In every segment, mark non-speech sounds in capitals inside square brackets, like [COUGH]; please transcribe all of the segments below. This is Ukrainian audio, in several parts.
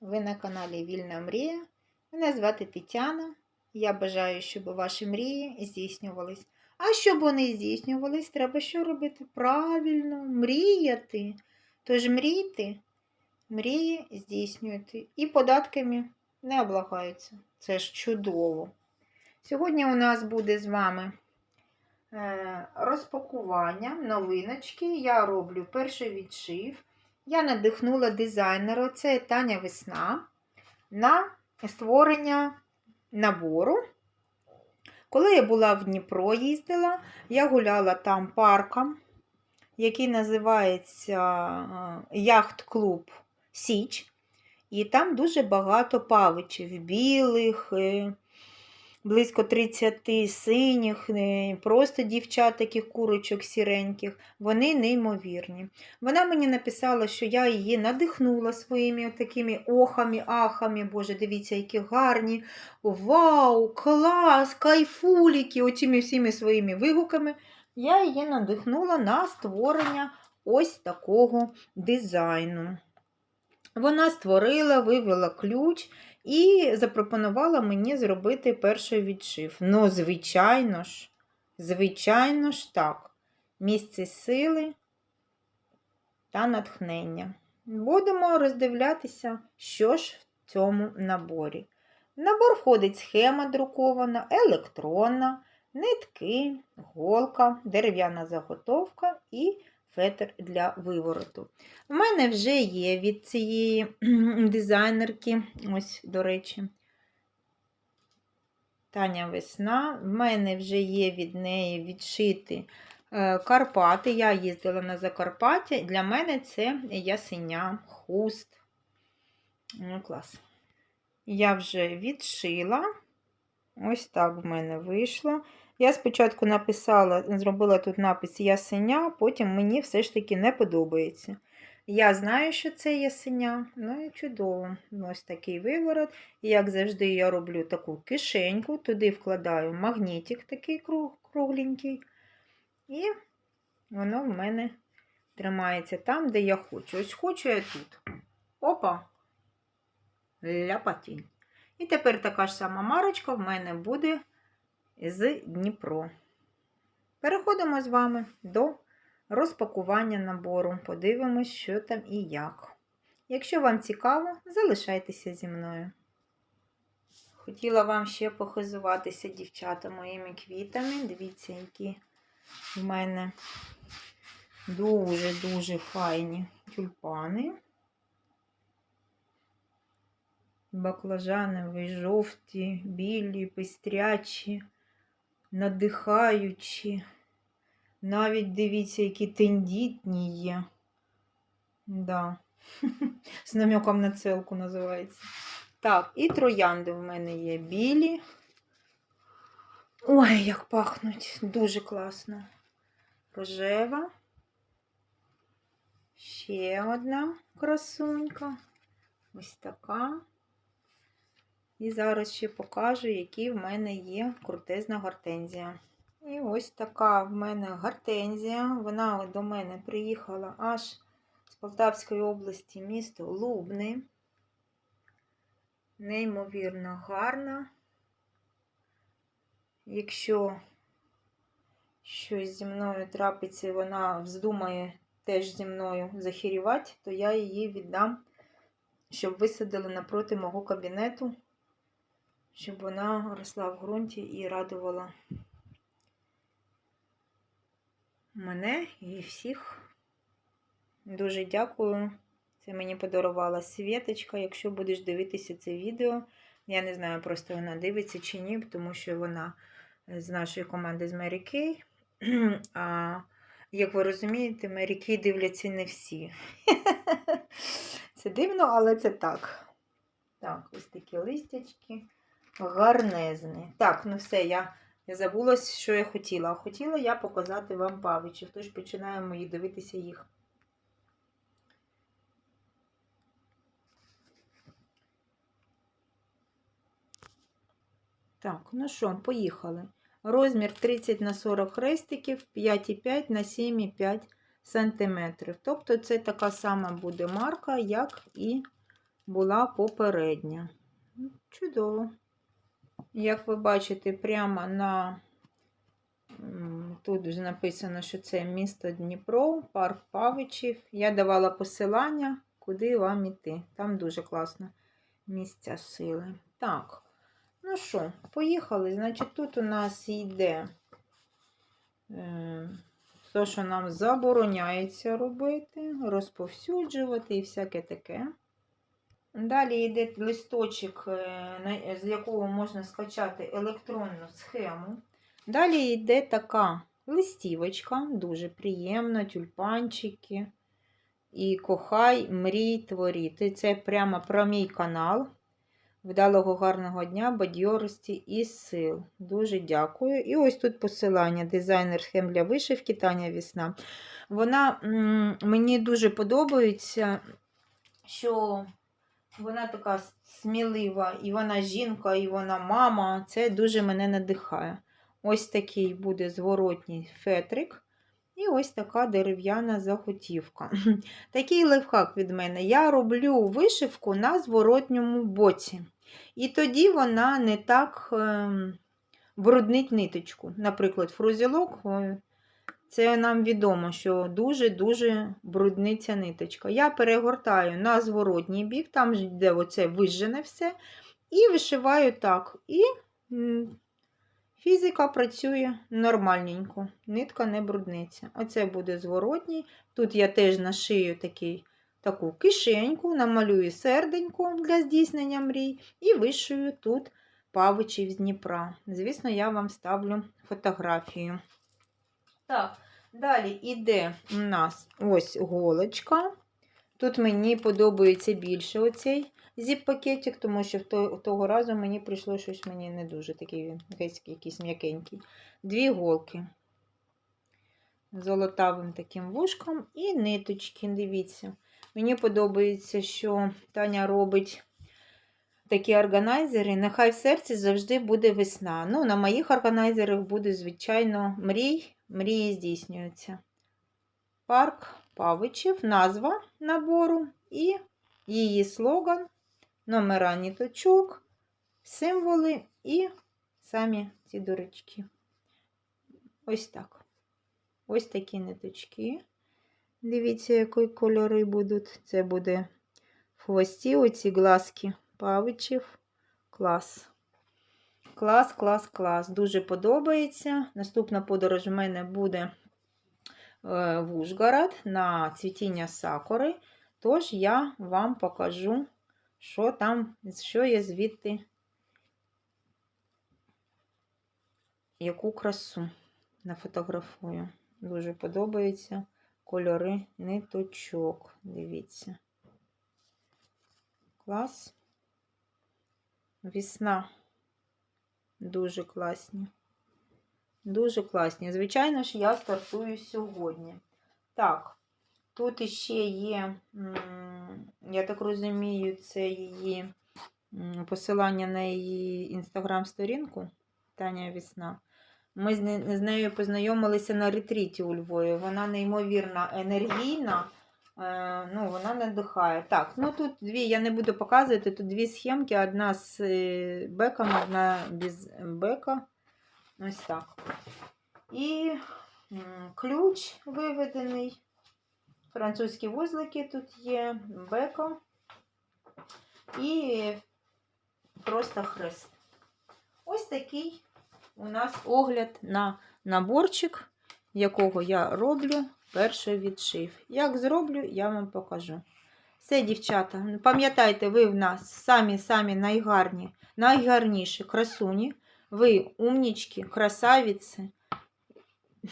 Ви на каналі Вільна Мрія. Мене звати Тетяна. Я бажаю, щоб ваші мрії здійснювались. А щоб вони здійснювались, треба що робити? Правильно, мріяти. Тож мрійте, мрії здійснюйте. І податками не облагаються. Це ж чудово. Сьогодні у нас буде з вами е, розпакування, новиночки. Я роблю перший відшив. Я надихнула дизайнера, це Таня Весна, на створення набору. Коли я була в Дніпро, їздила, я гуляла там парком, який називається е, Яхт-клуб Січ. І там дуже багато павичів, білих, е, близько 30 синіх, просто дівчат, таких курочок сіреньких. Вони неймовірні. Вона мені написала, що я її надихнула своїми такими охами, ахами. Боже, дивіться, які гарні. Вау, клас, кайфуліки, оціми всіми своїми вигуками. Я її надихнула на створення ось такого дизайну. Вона створила, вивела ключ і запропонувала мені зробити перший відшив. Ну, звичайно ж, звичайно ж так, місце сили та натхнення. Будемо роздивлятися, що ж в цьому наборі. В набор входить схема друкована, електронна, нитки, голка, дерев'яна заготовка і фетр для вивороту. У мене вже є від цієї дизайнерки, ось, до речі, Таня Весна. В мене вже є від неї відшити е, Карпати. Я їздила на Закарпаття, для мене це ясеня, хуст. Ну, клас. Я вже відшила. Ось так в мене вийшло. Я спочатку написала, зробила тут напис ясеня, потім мені все ж таки не подобається. Я знаю, що це ясеня, ну і чудово. Ось такий виворот. І як завжди, я роблю таку кишеньку, туди вкладаю магнітик такий кругленький. І воно в мене тримається там, де я хочу. Ось хочу я тут. Опа! Ляпатінь. І тепер така ж сама марочка в мене буде з Дніпро. Переходимо з вами до розпакування набору. Подивимось, що там і як. Якщо вам цікаво, залишайтеся зі мною. Хотіла вам ще похизуватися, дівчата, моїми квітами. Дивіться, які в мене дуже-дуже файні тюльпани. Баклажанові, жовті, білі, пестрячі, надихаючі. Навіть дивіться, які тендітні є. Да. [LAUGHS] З намеком на целку називається. Так, і троянди в мене є білі. Ой, як пахнуть. Дуже класно. Рожева. Ще одна красунька. Ось така. І зараз ще покажу, які в мене є крутезна гортензія. І ось така в мене гортензія. Вона до мене приїхала аж з Полтавської області, місто Лубни. Неймовірно гарна. Якщо щось зі мною трапиться, вона вздумає теж зі мною захірівати, то я її віддам, щоб висадили напроти мого кабінету, щоб вона росла в ґрунті і радувала мене і всіх. Дуже дякую. Це мені подарувала Світочка. Якщо будеш дивитися це відео, я не знаю, просто вона дивиться чи ні, тому що вона з нашої команди з Мері Кей. А як ви розумієте, Мері Кей дивляться не всі. [LAUGHS] Це дивно, але це так. Так, ось такі листячки. Гарнезні. Так, ну все, я. Я забула, що я хотіла. Хотіла я показати вам павичів, тож починаємо їх дивитися їх. Так, ну що, поїхали. Розмір 30 на 40 хрестиків, 5,5 на 7,5 см. Тобто це така сама буде марка, як і була попередня. Чудово. Як ви бачите, прямо на тут вже написано, що це місто Дніпро, парк Павичів. Я давала посилання, куди вам іти. Там дуже класно місця сили. Так, ну що, поїхали. Значить, тут у нас йде те, що нам забороняється робити, розповсюджувати і всяке таке. Далі йде листочок, е, з якого можна скачати електронну схему. Далі йде така листівочка, дуже приємна, тюльпанчики. І кохай, мрій, творіть. Це прямо про мій канал. Вдалого гарного дня, бадьорості і сил. Дуже дякую. І ось тут посилання. Дизайнер схем для вишивки Таня Вісна. Вона мені дуже подобається, що вона така смілива, і вона жінка, і вона мама. Це дуже мене надихає. Ось такий буде зворотній фетрик. І ось така дерев'яна заготівка. [LAUGHS] Такий лайфхак від мене. Я роблю вишивку на зворотньому боці. І тоді вона не так ем, бруднить ниточку. Наприклад, фрузілок, е, це нам відомо, що дуже-дуже брудниться ниточка. Я перегортаю на зворотній бік, там де оце вижжене все, і вишиваю так. І фізика працює нормальненько, нитка не брудниться. Оце буде зворотній. Тут я теж нашию такий, таку кишеньку, намалюю серденько для здійснення мрій і вишию тут павичів з Дніпра. Звісно, я вам ставлю фотографію. Так, далі йде у нас ось голочка. Тут мені подобається більше оцей зіп-пакетик, тому що того разу мені прийшло щось мені не дуже такий якийсь, якийсь м'якенький. Дві голки. Золотавим таким вушком і ниточки. Дивіться. Мені подобається, що Таня робить такі органайзери. Нехай в серці завжди буде весна. Ну, на моїх органайзерах буде, звичайно, мрій. Мрії здійснюються. Парк Павичів, назва набору і її слоган, номера ніточок, символи і самі ці дурочки. Ось так. Ось такі ниточки. Дивіться, які кольори будуть. Це буде в хвості оці глазки павичів. Клас. Клас, клас, клас. Дуже подобається. Наступна подорож в мене буде е, в Ужгород на цвітіння сакури. Тож я вам покажу, що там, що я звідти, яку красу нафотографую. Дуже подобаються кольори ниточок. Дивіться. Клас. Весна. Дуже класні. Дуже класні. Звичайно ж, я стартую сьогодні. Так, тут іще є, я так розумію, це її посилання на її інстаграм-сторінку Таня Весна. Ми з нею познайомилися на ретріті у Львові. Вона неймовірно енергійна. Е, ну, вона надихає. Так, ну тут дві, я не буду показувати, тут дві схемки, одна з е, беком, одна без бека. Ось так. І ключ виведений. Французькі вузлики тут є, бека. І просто хрест. Ось такий у нас огляд на наборчик, якого я роблю перший відшив. Як зроблю, я вам покажу. Все, дівчата, пам'ятайте, ви в нас самі-самі найгарні, найгарніші красуні. Ви умнічки, красавіці.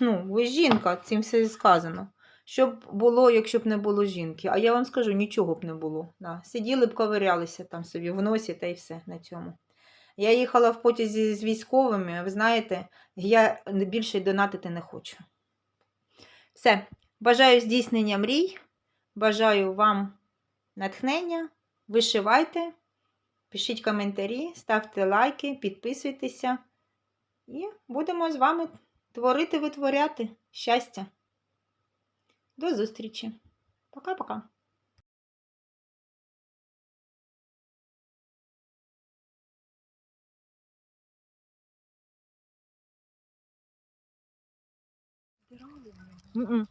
Ну, ви жінка, цим все сказано. Щоб було, якщо б не було жінки. А я вам скажу, нічого б не було. Да. Сиділи б, ковирялися там собі в носі та й все на цьому. Я їхала в потязі з військовими, ви знаєте, я більше донатити не хочу. Все. Бажаю здійснення мрій. Бажаю вам натхнення. Вишивайте, пишіть коментарі, ставте лайки, підписуйтеся. І будемо з вами творити, витворяти щастя. До зустрічі. Пока-пока.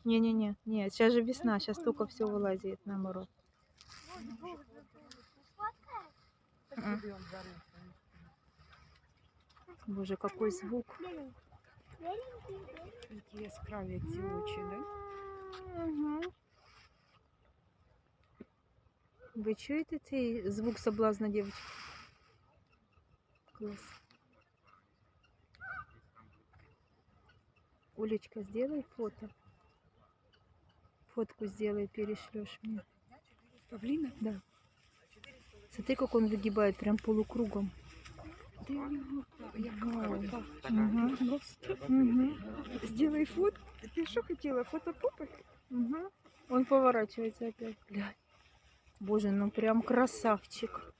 Не-не-не, не, сейчас же весна, сейчас только все вылазит на мороз. Так Мгм. собі он зарився. Боже, какой звук. Які яскраві ці очі, да? Мгм. Ви чуєте цей звук соблазна, дівчатки? Клас. Олечка, сделай фото. Фотку сделай, перешлешь мне. Павліна? Да. Смотри, как он выгибает прям полукругом. Де у нього? Яка Ой. попа? Мгм. Просто. Мгм. Сделай фото. Ти що хотіла? Фото попи? Мгм. Он поворачивается опять. Боже, ну прям красавчик.